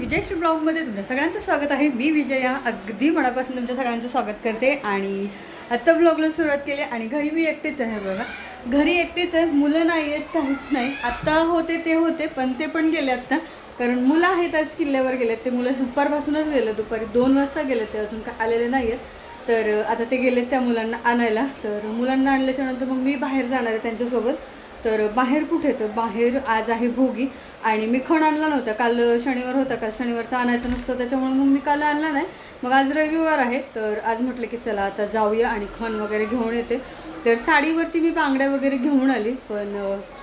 विजयश्री ब्लॉगमध्ये तुमच्या सगळ्यांचं स्वागत आहे. मी विजया अगदी मनापासून तुमच्या सगळ्यांचं स्वागत करते आणि आत्ता ब्लॉगला सुरुवात केली आणि घरी मी एकटीच आहे बघा. घरी एकटीच आहे मुलं नाही आहेत काहीच नाही. आत्ता होते ते होते पण ते पण गेले आत्ता. कारण मुलं आहेत आज किल्ल्यावर गेलेत. ते मुलं दुपारपासूनच गेले दुपारी दोन वाजता गेले ते अजून काय आलेले नाही आहेत. तर आता ते गेलेत त्या मुलांना आणायला. तर मुलांना आणल्याच्यानंतर मग मी बाहेर जाणार आहे त्यांच्यासोबत. तर बाहेर कुठे? तर बाहेर आज आहे भोगी. आणि मी खण आणला नव्हता. काल शनिवार होता. का शनिवारचा आणायचं नसतं. त्याच्यामुळे मग मी काल आणला नाही. मग आज रविवार आहे. तर आज म्हटलं की चला आता जाऊया आणि खण वगैरे घेऊन येते. तर साडीवरती मी बांगड्या वगैरे घेऊन आली. पण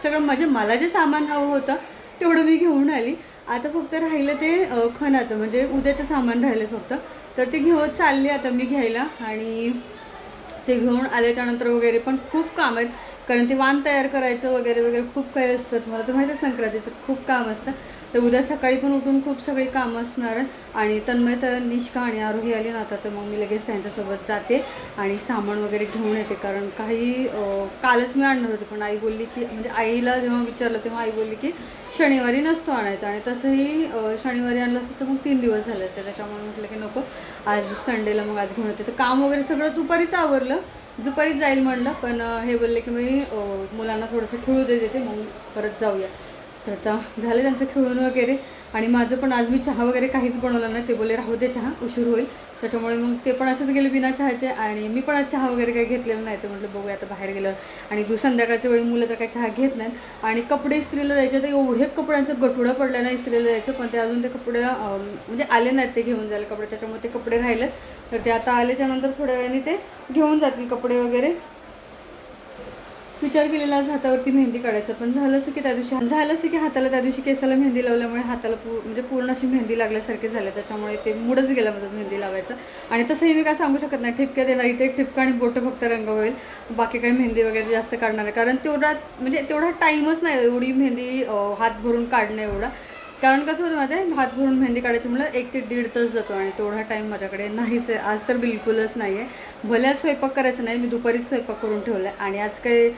सगळं म्हणजे मला जे सामान हवं होतं तेवढं मी घेऊन आली. आता फक्त राहिलं ते खणाचं. म्हणजे उद्याचं सामान राहिलं फक्त. तर ते घेऊन चालले आता मी घ्यायला. आणि ते घेऊन आल्याच्यानंतर वगैरे पण खूप काम आहेत. कारण ते वाण तयार करायचं वगैरे वगैरे खूप काही असतं तुम्हाला. तर माहिती आहे संक्रांतीचं खूप काम असतं. तर उद्या सकाळी पण उठून खूप सगळी कामं असणार आहेत. आणि तन्मय तर निष्का आणि आरोही आली ना आता तर मग मी लगेच त्यांच्यासोबत जाते आणि सामान वगैरे घेऊन येते. कारण काही कालच मी आणणार होते पण आई बोलली की म्हणजे आईला जेव्हा विचारलं तेव्हा आई बोलली की शनिवारी नसतो आणायचा. आणि तसंही शनिवारी आणलं असतं तर मग तीन दिवस झाले असते. त्याच्यामुळे म्हटलं की नको आज संडेला मग आज घेऊन येते. तर काम वगैरे सगळं दुपारीच आवरलं. दुपारीच जाईल म्हणलं पण हे बोलले की मी मुलांना थोडंसं खेळू दे देते मग परत जाऊया. तर आता झालं त्यांचं खेळून वगैरे. आणि माझं पण आज मी चहा वगैरे काहीच बनवलं नाही. ते बोलले राहू दे चहा उशीर होईल. त्याच्यामुळे मग ते पण असेच गेले बिना चहाचे. आणि मी पण आज चहा वगैरे काही घेतलेलं नाही. तर म्हटलं बघूया आता बाहेर गेल्यावर. आणि दु संध्याकाळच्या वेळी मुलं तर काही चहा घेत नाहीत. आणि कपडे इस्त्रीला जायचे तर एवढे कपड्यांचं गठुडा पडलं नाही इस्त्रीला जायचं पण ते अजून ते कपडे म्हणजे आले नाहीत ते घेऊन जायला कपडे. त्याच्यामुळे ते कपडे राहिलेत. तर ते आता आल्याच्यानंतर थोड्या वेळाने ते घेऊन जातील कपडे वगैरे. विचार केलेला आज हातावरती मेहंदी काढायचं. पण झालं असं की त्या दिवशी झालं असं की हाताला त्या दिवशी केसाला मेहंदी लावल्यामुळे हाताला पू म्हणजे पूर्ण अशी मेहंदी लागल्यासारखे झाले. त्याच्यामुळे ते मूडच गेला माझं मेहंदी लावायचं. आणि तसंही मी काय सांगू शकत नाही. ठिपक्या देणार इथे एक ठिपका आणि बोटं फक्त रंग होईल. बाकी काही मेहंदी वगैरे जास्त काढणार आहे कारण तेवढा म्हणजे तेवढा टाईमच नाही एवढी मेहंदी हात भरून काढणं एवढा. कारण कसं होतं माहिती भात भरून मेहंदी काढायची म्हणलं एक ते दीड तास जातो आणि तेवढा टाईम माझ्याकडे नाहीच आहे. आज तर बिलकुलच नाही आहे भले आज स्वयंपाक करायचं नाही मी दुपारीच स्वयंपाक करून ठेवला आहे आणि आज काही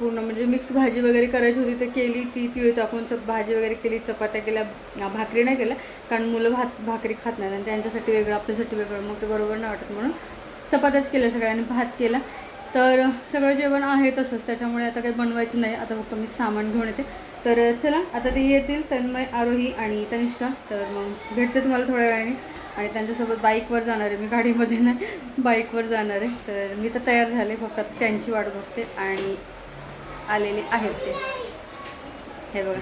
पूर्ण म्हणजे मिक्स भाजी वगैरे करायची होती तर केली ती तिळ टाकून चप भाजी वगैरे केली चपात्या केल्या भाकरी नाही केल्या. कारण मुलं भात भाकरी खात नाहीत आणि त्यांच्यासाठी वेगळं आपल्यासाठी वेगळं. मग ते बरोबर नाही वाटत म्हणून चपात्याच केल्या सगळ्यांनी भात केला. तर सगळं जेवण आहे तसंच. त्याच्यामुळे आता काही बनवायचं नाही. आता फक्त मी सामान घेऊन येते. तर चला आता ते येतील तन्मय आरोही आणि तनिष्का. तर मग भेटते तुम्हाला थोड्या वेळाने. आणि त्यांच्यासोबत बाईकवर जाणार आहे. मी गाडीमध्ये नाही बाईकवर जाणार आहे. तर मी तर तयार झाले फक्त त्यांची वाट बघते आणि आलेले आहेत ते. हे बघा.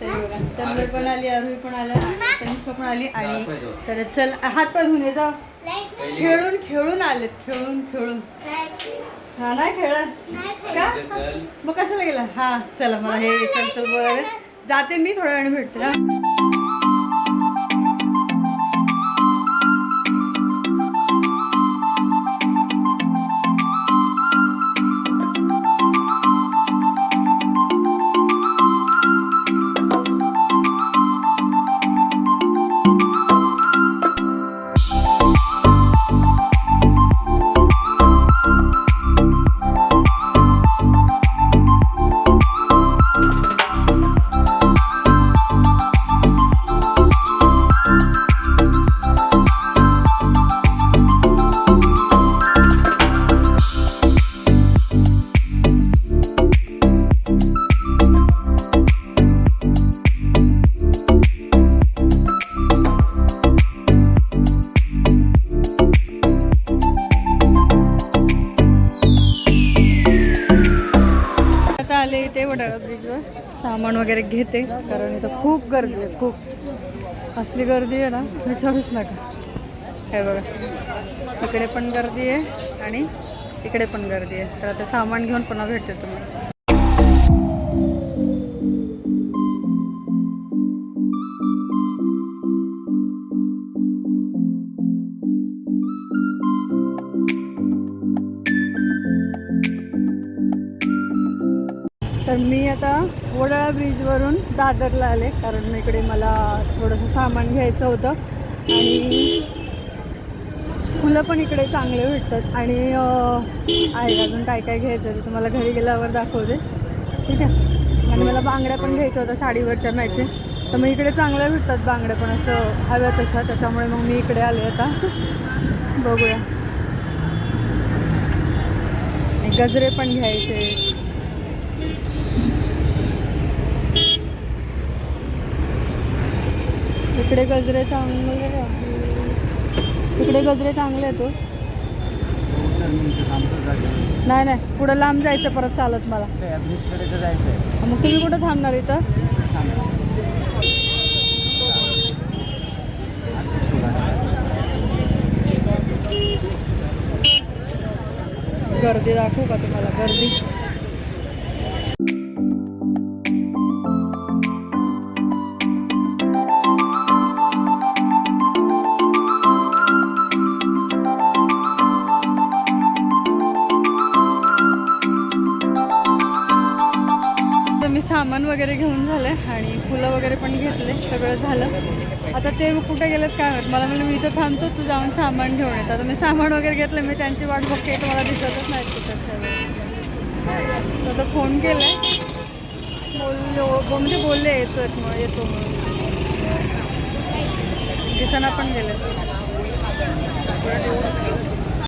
तर बघा. तन्मय पण आली आरोही पण आला तनिष्का पण आली आणि तर चल हात पाय ये जा. खेळून खेळून आलेत. खेळून खेळून. हा नाही खेळत? का? मग कशाला गेला? हा चला मला हे चल चल बोलायला. जाते मी थोड्या वेळाने भेटते हा. सामान वगैरे घेते कारण इथं खूप गर्दी आहे खूप. असली गर्दी आहे ना विचारूच नका. हे बघा इकडे पण गर्दी आहे आणि इकडे पण गर्दी आहे. तर आता सामान घेऊन पुन्हा भेटते तुम्हाला. तर मी आता वडाळा ब्रिजवरून दादरला आले कारण इकडे मला थोडंसं सामान घ्यायचं होतं. आणि फुलं पण इकडे चांगले भेटतात. आणि आहे अजून काय काय घ्यायचं ते तुम्हाला घरी गेल्यावर दाखवते. ठीक आहे? आणि मला बांगड्या पण घ्यायच्या होत्या साडीवरच्या मॅचिंग. तर मग इकडे चांगल्या भेटतात बांगड्या पण असं हव्या तशा. त्याच्यामुळे मग मी इकडे आले आता. बघूया. आणि गजरे पण घ्यायचे. इकडे गजरे चांगले तिकडे गजरे चांगले आहेत हो. नाही नाही. पुढं लांब जायचं परत चालत मला. मग तुम्ही कुठं थांबणार इथं? गर्दी दाखवू का तुम्हाला? गर्दी. सामान वगैरे घेऊन झालं आणि फुलं वगैरे पण घेतले सगळं झालं. आता ते कुठे गेलेत काय माहीत? मला म्हणलं मी इथं थांबतो तू जाऊन सामान घेऊन येत आता मी सामान वगैरे घेतलं मी त्यांची वाट बघते तुम्हाला मला दिसतच नाही तिथं तर आता फोन केला बोललो बो- म्हणजे बोलले येतो म्हणून येतो म्हणून. दिसना पण गेले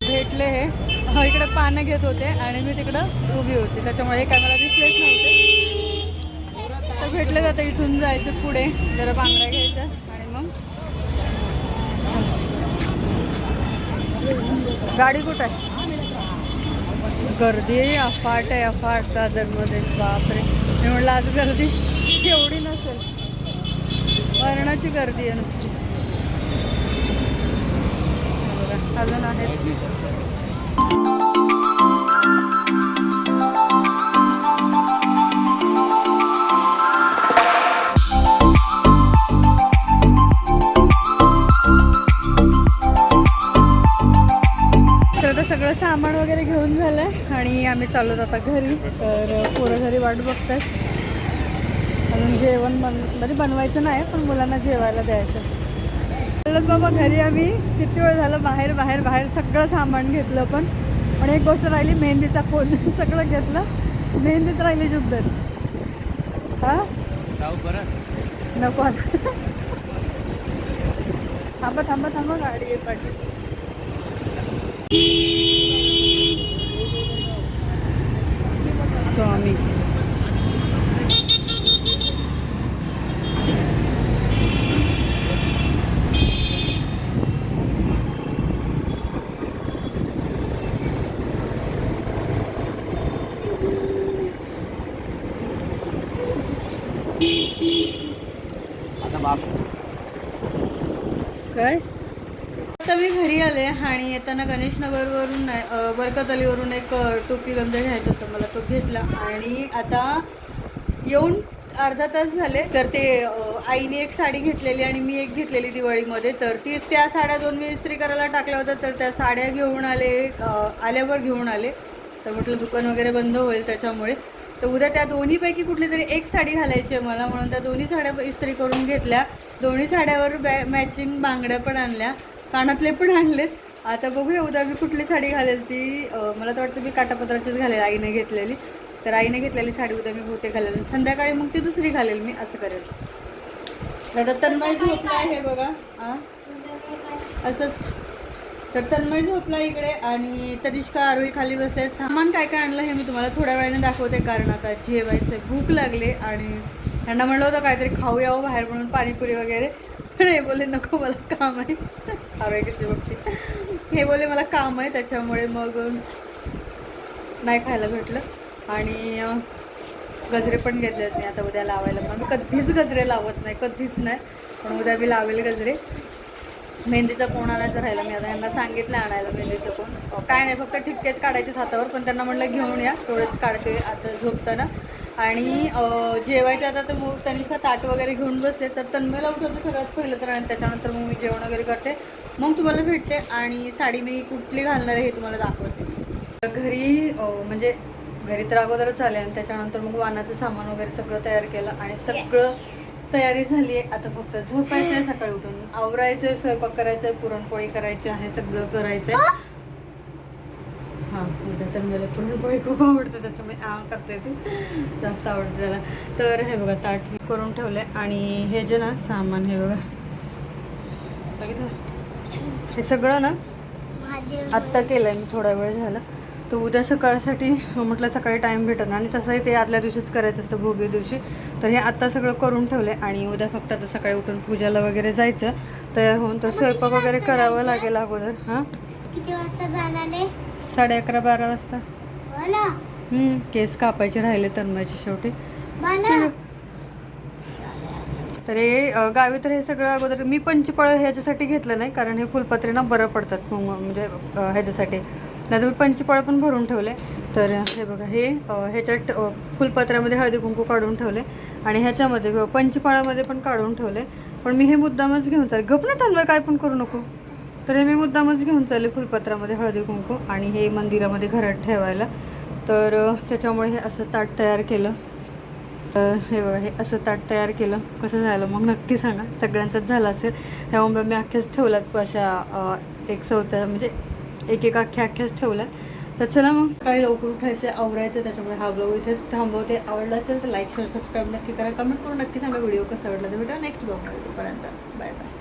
भेटले हे. हो, इकडे पानं घेत होते आणि मी तिकडं उभी होती. त्याच्यामुळे हे काय मला दिसलेच नव्हते. तर भेटलं जातं इथून जायचं पुढे. जरा बांगड्या घ्यायच्या आणि मग. गाडी कुठं आहे? गर्दी अफाट आहे अफाट. दादरमध्ये बापरे. मी म्हटलं आज गर्दी एवढी नसेल. वरणाची गर्दी आहे नुसती. अजून आहेच सगळं सामान वगैरे घेऊन झालंय आणि आम्ही चाललो आता घरी. तर पोरं घरी वाट बघतात. अजून जेवण बन म्हणजे बनवायचं नाही पण मुलांना जेवायला द्यायचं. चालत बाबा घरी आम्ही किती वेळ झालं बाहेर बाहेर बाहेर सगळं सामान घेतलं पण. पण एक गोष्ट राहिली मेहंदीचा कोण सगळं घेतलं. मेहंदीच राहिली जुगदर हा? नको आता. थांबा थांबा थांबा गाडी येत पाठी. from me. आले आणि येताना गणेशनगरवरून बरकत अलीवरून एक टोपी गमजा घ्यायचा होता मला तो घेतला. आणि आता येऊन अर्धा तास झाले तर ते आईने एक साडी घेतलेली आणि मी एक घेतलेली दिवाळीमध्ये. तर ती त्या साड्या दोन मी इस्त्री करायला टाकल्या होत्या तर त्या साड्या घेऊन आले आल्यावर घेऊन आले. तर म्हटलं दुकान वगैरे बंद होईल त्याच्यामुळे. तर उद्या त्या दोन्हीपैकी कुठली तरी एक साडी घालायची आहे मला म्हणून त्या दोन्ही साड्या इस्त्री करून घेतल्या. दोन्ही साड्यावर बॅ मॅचिंग बांगड्या पण आणल्या. कानातले पण आणलेत. आता बघूया उद्या मी कुठली साडी घालेल ती. मला तर वाटतं मी काटापत्राचीच घालेल आईने घेतलेली. तर आईने घेतलेली साडी उद्या मी बहुतेक घालेल. संध्याकाळी मग ती दुसरी घालेल मी असं करेल. आता तन्मय झोपला आहे बघा. असंच. तर तन्मय झोपला इकडे आणि तनिष्का आरोही खाली बसले सामान काय काय आणलं हे मी तुम्हाला थोड्या वेळाने दाखवते कारण आता जेवायचं भूक लागले आणि त्यांना म्हणलं होतं काहीतरी खाऊ यावं बाहेर म्हणून पाणीपुरी वगैरे. पण हे बोले नको मला काम आहे. आरोग्याच्या किती बघते हे बोले मला काम आहे त्याच्यामुळे मग नाही खायला भेटलं. आणि गजरे पण घेतले मी आता उद्या लावायला. पण मी कधीच गजरे लावत नाही कधीच नाही. पण उद्या मी लावेल गजरे. मेहंदीचा कोण आणायचा राहिला? मी आता यांना सांगितलं आणायला मेहंदीचं कोण. काय नाही फक्त ठिपकेच काढायचे हातावर पण त्यांना म्हटलं घेऊन या. तेवढेच काढते आता झोपताना. आणि जेवायचं आता तर मग तनिष्का ताट वगैरे घेऊन बसते तर तन्मयला उठवते सगळ्यात पहिलं तर आणि त्याच्यानंतर मग मी जेवण वगैरे करते. मग तुम्हाला भेटते आणि साडी मी कुठली घालणार आहे हे तुम्हाला दाखवते. घरी म्हणजे घरी तर अगोदरच आले आणि त्याच्यानंतर मग वानाचं सामान वगैरे सगळं तयार केलं आणि सगळं तयारी झाली आहे आता फक्त झोपायचं आहे सकाळी उठून. आवरायचं आहे स्वयंपाक करायचं आहे पुरणपोळी करायची आहे सगळं करायचं आहे तर मला पुरणपोळी खूप आवडते त्याच्यामुळे आ करते ती. जास्त आवडते त्याला. तर हे बघा ताट करून ठेवलं आहे आणि हे जे ना सामान हे बघा? हे सगळं ना आत्ता केलं आहे मी थोडा वेळ झाला. तर उद्या सकाळसाठी म्हटलं सकाळी टाईम भेटत आणि तसंही ते आदल्या दिवशीच करायचं असतं भोगी दिवशी. तर हे आत्ता सगळं करून ठेवलं आहे आणि उद्या फक्त आता सकाळी उठून पूजाला वगैरे जायचं. तयार होऊन तर स्वयंपाक वगैरे करावं लागेल अगोदर हां? किती वाजता जाणार आहे? साडे अकरा बारा वाजता. हम्म, केस कापायचे राहिले तन्मयचे शेवटी. तर हे अ, गावी तर हे सगळं अगोदर मी पंचपळ ह्याच्यासाठी घेतलं नाही कारण हे फुलपत्रे ना बरं पडतात मग म्हणजे अ, ह्याच्यासाठी. नाही तर मी पंचपळ पण भरून ठेवले. तर हे बघा हे अ, ह्याच्यात अ, फुलपत्र्यामध्ये हळदी कुंकू काढून ठेवले. आणि ह्याच्यामध्ये पंचपाळामध्ये पण काढून ठेवले. पण मी हे मुद्दामच घेऊन चालले गप ना चाललं काय पण करू नको. तर हे मी मुद्दामच घेऊन चालले फुलपत्रामध्ये हळदी कुंकू आणि हे मंदिरामध्ये घरात ठेवायला. तर त्याच्यामुळे हे असं ताट तयार केलं. तर हे बघा हे असं ताट तयार केलं. कसं झालं मग नक्की सांगा. सगळ्यांचाच झालं असेल. ह्या उंब्या मी अख्ख्याच ठेवल्यात. अशा एक चौथ्या म्हणजे एक एक अख्ख्या अख्ख्याच ठेवल्यात. तर चला मग. काही लवकर उठायचं आवरायचं त्याच्यामुळे हा ब्लॉग इथेच थांबवते. आवडला असेल तर लाईक शेअर सबस्क्राईब नक्की करा. कमेंट करून नक्की सांगा व्हिडिओ कसा आवडला तर भेटा नेक्स्ट ब्लॉग तोपर्यंत बाय बाय.